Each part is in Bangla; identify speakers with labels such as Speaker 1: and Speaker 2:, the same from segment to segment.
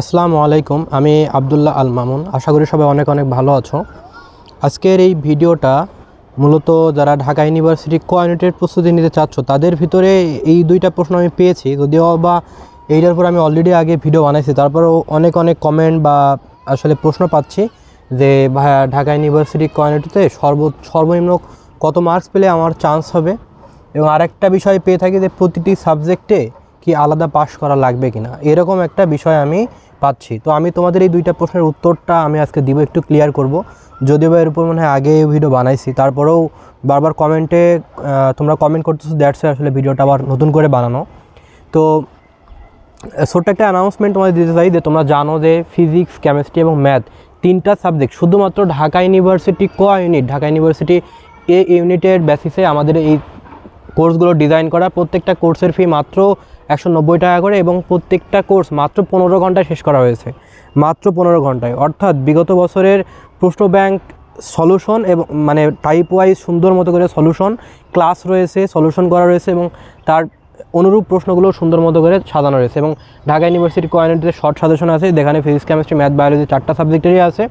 Speaker 1: আসসালামু আলাইকুম, আমি আবদুল্লাহ আল মামুন। আশা করি সবাই অনেক অনেক ভালো আছো। আজকের এই ভিডিওটা মূলত যারা ঢাকা ইউনিভার্সিটি কোয়ানিটের প্রস্তুতি নিতে চাচ্ছ, তাদের ভিতরে এই দুইটা প্রশ্ন আমি পেয়েছি। যদিও বা এইটার উপর আমি অলরেডি আগে ভিডিও বানাইছি, তারপরেও অনেক অনেক কমেন্ট বা আসলে প্রশ্ন পাচ্ছি যে, ভাইয়া, ঢাকা ইউনিভার্সিটি কোয়ানিটিতে সর্ব, সর্বনিম্ন কত মার্কস পেলে আমার চান্স হবে? এবং আরেকটা বিষয় পেয়ে থাকি যে, প্রতিটি সাবজেক্টে কি আলাদা পাস করা লাগবে কিনা? এরকম একটা বিষয় আমি পাচ্ছি। তো আমি তোমাদের এই দুইটা প্রশ্নের উত্তরটা আমি আজকে দিব, একটু ক্লিয়ার করব। যদিও বা এর উপর মনে হয় আগে ভিডিও বানাইছি, তারপরেও বারবার কমেন্টে তোমরা কমেন্ট করতেছো দ্যাটস আসলে ভিডিওটা আবার নতুন করে বানানো। তো, ছোট্ট একটা অ্যানাউন্সমেন্ট তোমাদের দিতে চাই যে তোমরা জানো যে ফিজিক্স কেমিস্ট্রি এবং ম্যাথ তিনটা সাবজেক্ট শুধুমাত্র ঢাকা ইউনিভার্সিটি ক ইউনিট ঢাকা ইউনিভার্সিটি এ ইউনিটের বেসিসে আমাদের এই কোর্সগুলো ডিজাইন করা। প্রত্যেকটা কোর্সের ফি মাত্র একশো নব্বই টাকা করে এবং প্রত্যেকটা কোর্স মাত্র পনেরো ঘন্টায় শেষ করা হয়েছে। মাত্র পনেরো ঘন্টায়। অর্থাৎ বিগত বছরের প্রশ্ন ব্যাংক সলিউশন এবং মানে টাইপ ওয়াইজ সুন্দর মতো করে সলিউশন ক্লাস রয়েছে, সলিউশন করা রয়েছে এবং তার অনুরূপ প্রশ্নগুলো সুন্দর মতো করে সাজানো রয়েছে এবং ঢাকা ইউনিভার্সিটি কোয়ানিটিতে শর্ট সাজেশন আছে, যেখানে ফিজিক্স, কেমিস্ট্রি, ম্যাথ, বায়োলজি চারটা সাবজেক্টেরই আছে।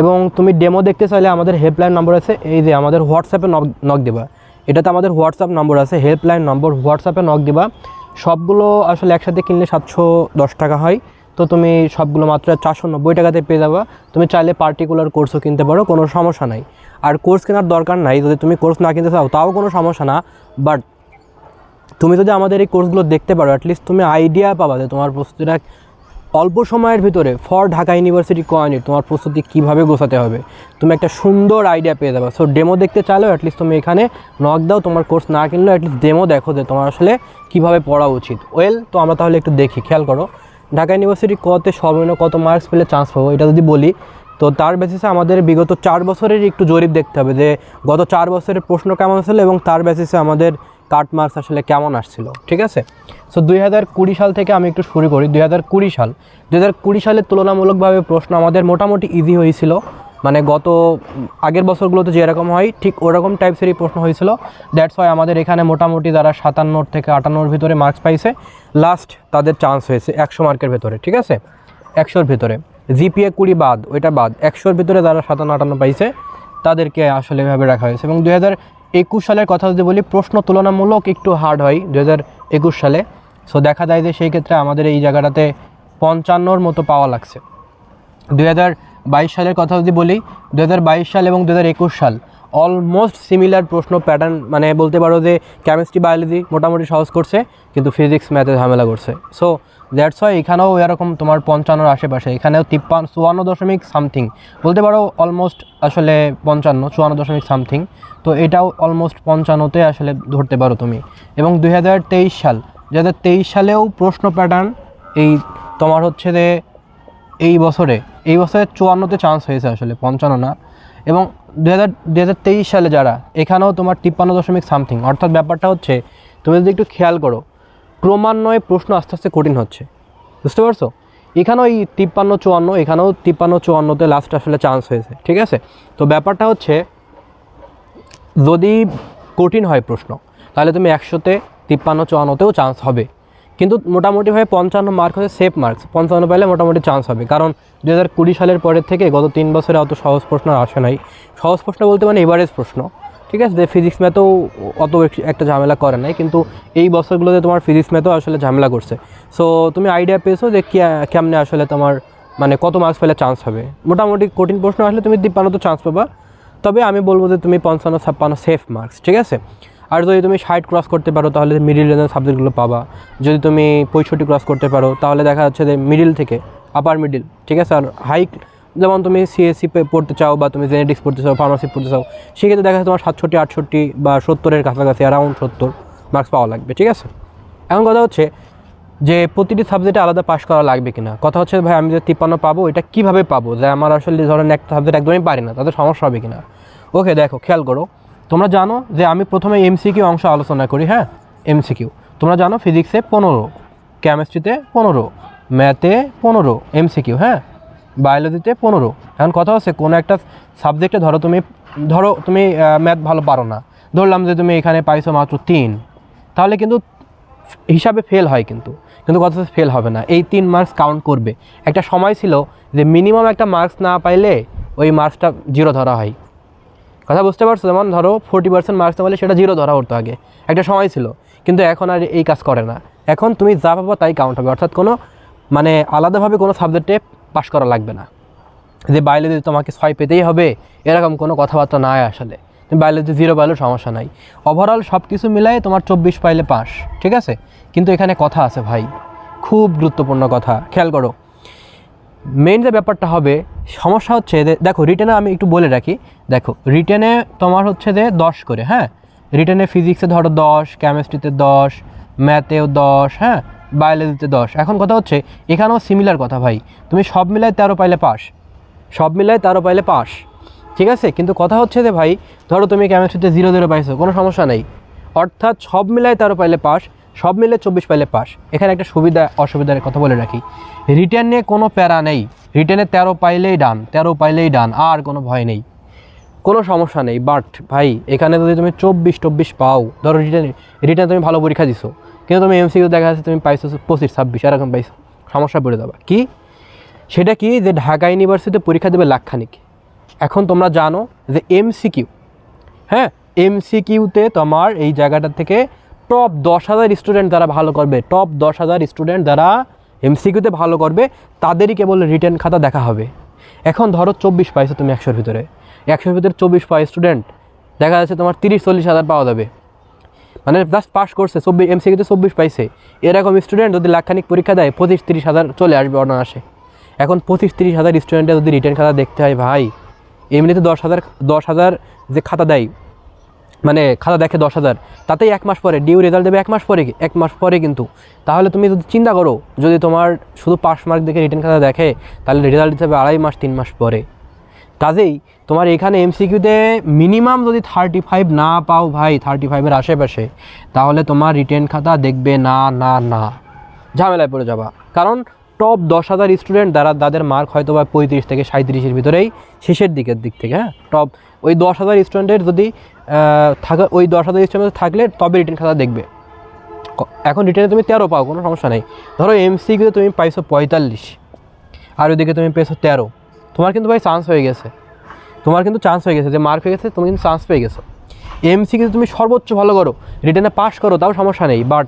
Speaker 1: এবং তুমি ডেমো দেখতে চাইলে আমাদের হেল্পলাইন নম্বর আছে, এই যে আমাদের হোয়াটসঅ্যাপে নক নক দেবা। এটাতে আমাদের হোয়াটসঅ্যাপ নম্বর আছে, হেল্পলাইন নম্বর হোয়াটসঅ্যাপে নক দিবা। সবগুলো আসলে একসাথে কিনলে সাতশো দশ টাকা হয়। তো তুমি সবগুলো মাত্র চারশো নব্বই টাকাতে পেয়ে যাবা। তুমি চাইলে পার্টিকুলার কোর্সও কিনতে পারো, কোনো সমস্যা নাই। আর কোর্স কেনার দরকার নাই, যদি তুমি কোর্স না কিনতে চাও, তাও কোনো সমস্যা না। বাট তুমি যদি আমাদের এই কোর্সগুলো দেখতে পারো অ্যাটলিস্ট তুমি আইডিয়া পাবা যে তোমার প্রস্তুতিটা অল্প সময়ের ভিতরে ফর ঢাকা ইউনিভার্সিটি কোয়ানিট তোমার প্রস্তুতি কীভাবে গোছাতে হবে, তুমি একটা সুন্দর আইডিয়া পেয়ে যাবে। সো ডেমো দেখতে চাইলেও অ্যাটলিস্ট তুমি এখানে নক দাও, তোমার কোর্স না কিনলেও অ্যাটলিস্ট ডেমো দেখো যে তোমার আসলে কীভাবে পড়া উচিত। ওয়েল তো আমরা তাহলে একটু দেখি, খেয়াল করো। ঢাকা ইউনিভার্সিটি কতে সর্বনিম্ন কত মার্কস পেলে চান্স পাবো, এটা যদি বলি, তো তার বেসিসে আমাদের বিগত চার বছরের একটু জরিপ দেখতে হবে যে গত চার বছরের প্রশ্ন কেমন ছিল এবং তার বেসিসে আমাদের কাট মার্কস আসলে কেমন আসছিল, ঠিক আছে? সো দুই হাজার কুড়ি সাল থেকে আমি একটু শুরু করি। দুই কুড়ি সাল। দুই হাজার কুড়ি সালের তুলনামূলকভাবে প্রশ্ন আমাদের মোটামুটি ইজি হয়েছিল। মানে গত আগের বছরগুলোতে যেরকম হয়, ঠিক ওরকম টাইপসেরই প্রশ্ন হয়েছিল। দ্যাটস ওয়াই আমাদের এখানে মোটামুটি যারা সাতান্নর থেকে আটান্নর ভিতরে মার্কস পাইছে লাস্ট তাদের চান্স হয়েছে একশো মার্কের ভেতরে, ঠিক আছে? একশোর ভিতরে। জিপিএ কুড়ি বাদ, ওইটা বাদ। একশোর ভিতরে যারা সাতান্ন, আটান্ন পাইছে, তাদেরকে আসলে এভাবে রাখা হয়েছে। এবং দুই হাজার একুশ সালের কথা যদি বলি, প্রশ্ন তুলনামূলক একটু হার্ড হয় দু একুশ সালে। সো দেখা যায় যে সেই ক্ষেত্রে আমাদের এই জায়গাটাতে পঞ্চান্নর মতো পাওয়া লাগছে। দু বাইশ সালের কথা যদি বলি দু হাজার বাইশ সাল এবং দু হাজার একুশ সাল অলমোস্ট সিমিলার প্রশ্ন প্যাটার্ন মানে বলতে পারো যে কেমিস্ট্রি বায়োলজি মোটামুটি সহজ করছে, কিন্তু ফিজিক্স ম্যাথে ঝামেলা করছে। সো দ্যাটস ওয়াই এখানেও এরকম তোমার পঞ্চান্নর আশেপাশে। এখানেও তিপ্পান্ন, চুয়ান্ন দশমিক সামথিং বলতে পারো অলমোস্ট আসলে পঞ্চান্ন, চুয়ান্ন দশমিক সামথিং তো এটাও অলমোস্ট পঞ্চান্নতে আসলে ধরতে পারো তুমি। এবং দুই হাজার তেইশ সাল দু হাজার তেইশ সালেও প্রশ্ন প্যাটার্ন এই তোমার হচ্ছে যে এই বছরে এই বছরে চুয়ান্নতে চান্স হয়েছে আসলে, পঞ্চান্ন না। এবং দু হাজার সালে যারা, এখানেও তোমার তিপ্পান্ন দশমিক সামথিং অর্থাৎ ব্যাপারটা হচ্ছে, তুমি যদি একটু খেয়াল করো ক্রমান্বয়ে প্রশ্ন আস্তে আস্তে কঠিন হচ্ছে। বুঝতে পারছ? এখানেও এই তিপ্পান্ন, চুয়ান্ন, এখানেও তিপ্পান্ন, চুয়ান্নতে লাস্ট আসলে চান্স হয়েছে, ঠিক আছে? তো ব্যাপারটা হচ্ছে, যদি কঠিন হয় প্রশ্ন, তাহলে তুমি একশোতে, তিপ্পান্ন, চুয়ান্নতেও চান্স হবে। কিন্তু মোটামুটিভাবে পঞ্চান্ন মার্ক হচ্ছে সেফ মার্কস পঞ্চান্ন পাইলে মোটামুটি চান্স হবে। কারণ দু হাজার কুড়ি সালের পরের থেকে গত তিন বছরে অত সহজ প্রশ্ন আসে নাই। সহজ প্রশ্ন বলতে মানে এভারেজ প্রশ্ন। ঠিক আছে, যে ফিজিক্স ম্যাথও অত একটা ঝামেলা করে নাই, কিন্তু এই বছরগুলোতে তোমার ফিজিক্স ম্যাথও আসলে ঝামেলা করছে। সো তুমি আইডিয়া পেয়েছ যে কেমনে আসলে তোমার মানে কত মার্কস পেলে চান্স হবে? মোটামুটি কঠিন প্রশ্ন আসলে তুমি তিপ্পান্ন তো চান্স পাবা। তবে আমি বলব যে তুমি পঞ্চান্ন, ছাপ্পান্ন সেফ মার্কস ঠিক আছে? আর যদি তুমি ষাট ক্রস করতে পারো, তাহলে মিডিল রেঞ্জের সাবজেক্টগুলো পাবা। যদি তুমি পঁয়ষট্টি ক্রস করতে পারো, তাহলে দেখা যাচ্ছে যে মিডিল থেকে আপার মিডিল ঠিক আছে? আর হাই যেমন তুমি সিএসসি পড়তে চাও বা তুমি জেনেটিক্স পড়তে চাও ফার্মাসি পড়তে চাও, সেক্ষেত্রে দেখা যাচ্ছে তোমার সাতষট্টি, আটষট্টি বা সত্তরের কাছাকাছি অ্যারাউন্ড সত্তর মার্কস পাওয়া লাগবে, ঠিক আছে? এখন কথা হচ্ছে যে প্রতিটি সাবজেক্টে আলাদা পাস করা লাগবে কিনা? কথা হচ্ছে ভাই, আমি যে তিপ্পান্ন পাবো, এটা কীভাবে পাবো? যে আমার আসলে ধরেন একটা সাবজেক্ট একদমই পারি না তাদের সমস্যা হবে কিনা? ওকে দেখো, খেয়াল করো, তোমরা জানো যে আমি প্রথমে এমসিকিউ অংশ আলোচনা করি হ্যাঁ? এমসিকিউ তোমরা জানো ফিজিক্সে পনেরো কেমিস্ট্রিতে পনেরো ম্যাথে পনেরো এমসিকিউ হ্যাঁ? বায়োলজিতে পনেরো। এখন কথা হচ্ছে, কোনো একটা সাবজেক্টে ধরো তুমি ধরো তুমি ম্যাথ ভালো পারো না। ধরলাম যে তুমি এখানে পাইছো মাত্র তিন। তাহলে কিন্তু হিসাবে ফেল হয় কিন্তু। কিন্তু কথা ফেল হবে না। এই তিন মার্কস কাউন্ট করবে। একটা সময় ছিল যে মিনিমাম একটা মার্কস না পাইলে ওই মার্কসটা জিরো ধরা হয়। কথা বুঝতে পারছ? যেমন ধরো ফোর্টি পার্সেন্ট মার্কস না পেলে সেটা জিরো ধরা হতো আগে। একটা সময় ছিল। কিন্তু এখন আর এই কাজ করে না। এখন তুমি যা পাবো তাই কাউন্ট হবে। অর্থাৎ কোনো মানে আলাদাভাবে কোনো সাবজেক্টে পাশ করা লাগবে না। যে বায়োলজি তোমাকে ছয় পেতেই হবে, এরকম কোনো কথাবার্তা নাই আসলে। তুমি বায়োলজি জিরো পাইলেও সমস্যা নাই। ওভারঅল সব কিছু মিলাই তোমার চব্বিশ পাইলে পাস ঠিক আছে? কিন্তু এখানে কথা আছে ভাই। খুব গুরুত্বপূর্ণ কথা, খেয়াল করো। মেইন যে ব্যাপারটা হবে, সমস্যা হচ্ছে যে, দেখো রিটেনে আমি একটু বলে রাখি, দেখো রিটেনে তোমার হচ্ছে যে দশ করে হ্যাঁ? রিটেনে ফিজিক্সে ধরো দশ কেমিস্ট্রিতে দশ ম্যাথেও দশ হ্যাঁ? বায়োলজিতে দশ। এখন কথা হচ্ছে, এখানেও সিমিলার কথা ভাই। তুমি সব মিলায় তেরো পাইলে পাস। সব মিলায় তেরো পাইলে পাস। ঠিক আছে? কিন্তু কথা হচ্ছে যে ভাই, ধরো তুমি কেমিস্ট্রিতে জিরো জিরো পাইছো, কোনো সমস্যা নেই। অর্থাৎ সব মিলায় তেরো পাইলে পাস, সব মিলে চব্বিশ পাইলে পাস। এখানে একটা সুবিধা, অসুবিধার কথা বলে রাখি। রিটার্ন নিয়ে কোনো প্যারা নেই। রিটার্নে তেরো পাইলেই ডান তেরো পাইলেই ডান আর কোনো ভয় নেই। কোনো সমস্যা নেই। বাট ভাই, এখানে যদি তুমি চব্বিশ টব্বিশ পাও, ধরো রিটার্ন রিটার্ন তুমি ভালো পরীক্ষা দিছো। কিন্তু তুমি এমসিকিউ দেখা যাচ্ছে, তুমি পাইছো পঁচিশ, ছাব্বিশ, এরকম পাইছো। সমস্যা পড়ে যাবা। কি? সেটা কি? যে ঢাকা ইউনিভার্সিটিতে পরীক্ষা দেবে লাখখানিক। এখন তোমরা জানো যে এমসিকিউ হ্যাঁ? এমসিকিউতে তোমার এই জায়গাটা থেকে টপ দশ হাজার স্টুডেন্ট যারা ভালো করবে টপ দশ হাজার স্টুডেন্ট যারা এমসিকিউতে ভালো করবে, তাদেরই কেবল রিটার্ন খাতা দেখা হবে। এখন ধরো চব্বিশ পাইছো তুমি একশোর ভিতরে। একশোর ভিতরে চব্বিশ পাই স্টুডেন্ট দেখা যাচ্ছে তোমার তিরিশ, চল্লিশ হাজার পাওয়া যাবে। মানে জাস্ট পাস করছে চব্বিশ এমসিকিউতে চব্বিশ পাইছে। এরকম স্টুডেন্ট যদি লাখখানিক পরীক্ষা দেয়, পঁচিশ তিরিশ হাজার চলে আসবে অনায়াসে। এখন পঁচিশ তিরিশ হাজার স্টুডেন্টের যদি রিটার্ন খাতা দেখতে হয়, ভাই, এমনিতে দশ হাজার দশ হাজার যে খাতা দেয় মানে খাতা দেখে দশ হাজার, তাতেই এক মাস পরে ডিউ রেজাল্ট দেবে এক মাস পরে, এক মাস পরে কিন্তু। তাহলে তুমি যদি চিন্তা করো, যদি তোমার শুধু পাস মার্ক দেখে রিটার্ন খাতা দেখে, তাহলে রেজাল্ট হবে আড়াই মাস, তিন মাস পরে। কাজেই তোমার এখানে এমসিকিউতে মিনিমাম যদি থার্টি ফাইভ না পাও ভাই থার্টি ফাইভের আশেপাশে, তাহলে তোমার রিটার্ন খাতা দেখবে না না না। ঝামেলায় পড়ে যাবা। কারণ টপ দশ হাজার স্টুডেন্ট যারা তাদের মার্ক হয়তো বা পঁয়ত্রিশ থেকে সাঁত্রিশের ভিতরেই শেষের দিকের দিক থেকে হ্যাঁ? টপ ওই দশ হাজার স্টুডেন্টের যদি থাকা, ওই দশ হাজার স্টুডেন্ট থাকলে তবে রিটেন খাতা দেখবে। এখন রিটার্নে তুমি তেরো পাও, কোনো সমস্যা নেই। ধরো এমসিকিউতে তুমি পাইছো পঁয়তাল্লিশ, আর ওইদিকে তুমি পেয়েছ তেরো। তোমার কিন্তু ভাই চান্স হয়ে গেছে। তোমার কিন্তু চান্স হয়ে গেছে, যে মার্ক হয়ে গেছে, তুমি কিন্তু চান্স পেয়ে গেছো। এমসিকিউতে তুমি সর্বোচ্চ ভালো করো রিটার্নে পাস করো, তাও সমস্যা নেই বাট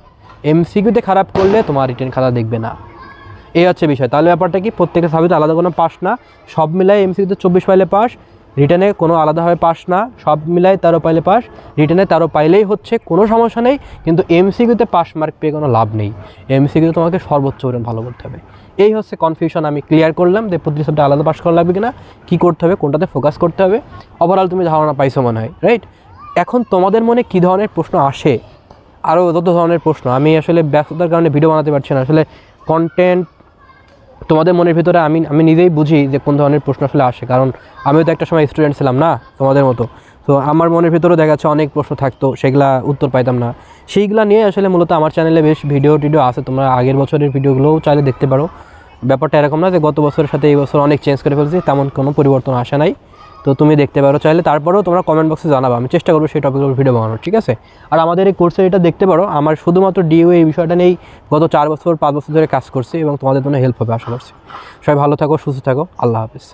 Speaker 1: এমসিকিউতে খারাপ করলে তোমার রিটার্ন খাতা দেখবে না। এই হচ্ছে বিষয়। তাহলে ব্যাপারটা কি, প্রত্যেকের সাবজেক্ট আলাদা কোনো পাস না, সব মিলাই এমসিকিউতে চব্বিশ পাইলে পাস রিটার্নে কোনো আলাদাভাবে পাস না, সব মিলাই তেরো পাইলে পাস রিটার্নে তেরো পাইলেই হচ্ছে, কোনো সমস্যা নেই, কিন্তু এমসিকিউতে পাস মার্ক পেয়ে কোনো লাভ নেই। এমসিকিউতে তোমাকে সর্বোচ্চ ভালো করতে হবে। এই হচ্ছে কনফিউশন আমি ক্লিয়ার করলাম যে প্রতি সাবজেক্ট আলাদা পাস করা লাগবে কিনা, কী করতে হবে, কোনটাতে ফোকাস করতে হবে। ওভারঅল তুমি ধারণা পাইছো মনে হয় রাইট এখন তোমাদের মনে কী ধরনের প্রশ্ন আসে? আরও যত ধরনের প্রশ্ন, আমি আসলে ব্যস্ততার কারণে ভিডিও বানাতে পারছি না। আসলে কন্টেন্ট তোমাদের মনের ভিতরে আমি আমি নিজেই বুঝি যে কোন ধরনের প্রশ্ন আসলে আসে। কারণ আমিও তো একটা সময় স্টুডেন্ট ছিলাম না তোমাদের মতো। তো আমার মনের ভিতরেও দেখা যাচ্ছে অনেক প্রশ্ন থাকতো, সেগুলা উত্তর পাইতাম না। সেইগুলা নিয়ে আসলে মূলত আমার চ্যানেলে বেশ ভিডিও টিডিও আছে, তোমরা আগের বছরের ভিডিওগুলোও চাইলে দেখতে পারো। ব্যাপারটা এরকম না যে গত বছরের সাথে এই বছর অনেক চেঞ্জ করে ফেলছি, তেমন কোনো পরিবর্তন আসে নাই। তো তুমি দেখতে পারো, চাইলে তারপরেও তোমরা কমেন্ট বক্সে জানাব, আমি চেষ্টা করব সেই টপিকের ভিডিও বানানোর, ঠিক আছে? আর আমাদের এই কোর্সে এটা দেখতে পারো, আমার শুধুমাত্র ডিও এই বিষয়টা নেই গত চার বছর, পাঁচ বছর ধরে কাজ করছি এবং তোমাদের জন্য হেল্প হবে, আশা করছি। সবাই ভালো থাকো, সুস্থ থাকো, আল্লাহ হাফিজ।